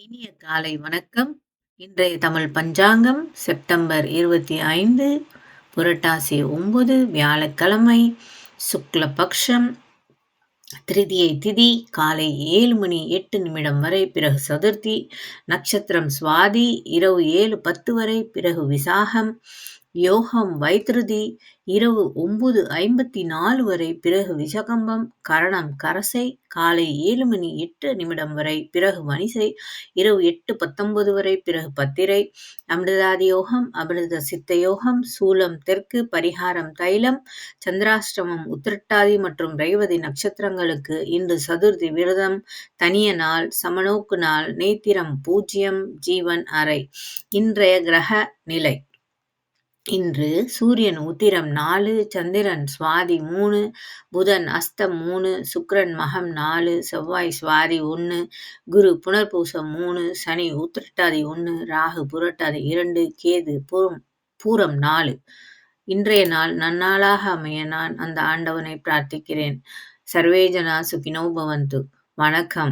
இனிய காலை வணக்கம். இன்றைய தமிழ் பஞ்சாங்கம் செப்டம்பர் இருபத்தி ஐந்து புரட்டாசி ஒன்பது வியாழக்கிழமை சுக்ல பக்ஷம் திருதியை திதி காலை ஏழு மணி எட்டு நிமிடம் வரை பிறகு சதுர்த்தி நட்சத்திரம் சுவாதி இரவு ஏழு பத்து வரை பிறகு விசாகம் யோகம் வைத்திருதி இரவு ஒன்பது ஐம்பத்தி நாலு வரை பிறகு விஷகம்பம் கரணம் கரசை காலை ஏழு மணி எட்டு நிமிடம் வரை பிறகு வனிசை இரவு எட்டு பத்தொன்பது வரை பிறகு பத்திரை அமிர்தாதி யோகம் அமிர்த சித்த யோகம் சூலம் தெற்கு பரிகாரம் தைலம் சந்திராஷ்டமம் உத்திரட்டாதி மற்றும் ரேவதி நட்சத்திரங்களுக்கு இன்று சதுர்த்தி விரதம் தனிய நாள் சமநோக்கு நாள் நேத்திரம் பூஜ்யம் ஜீவன் அறை இன்றைய கிரக நிலை. இன்று சூரியன் உத்திரம் நாலு சந்திரன் சுவாதி மூணு புதன் அஸ்தம் மூணு சுக்ரன் மகம் நாலு செவ்வாய் சுவாதி ஒன்று குரு புனர்பூசம் மூணு சனி உத்திரட்டாதி ஒன்று ராகு புரட்டாதி இரண்டு கேது பூரம் பூரம் நாலு. இன்றைய நாள் நன்னாளாக அமைய நான் அந்த ஆண்டவனை பிரார்த்திக்கிறேன். சர்வேஜனா சுகினோ பவந்து. வணக்கம்.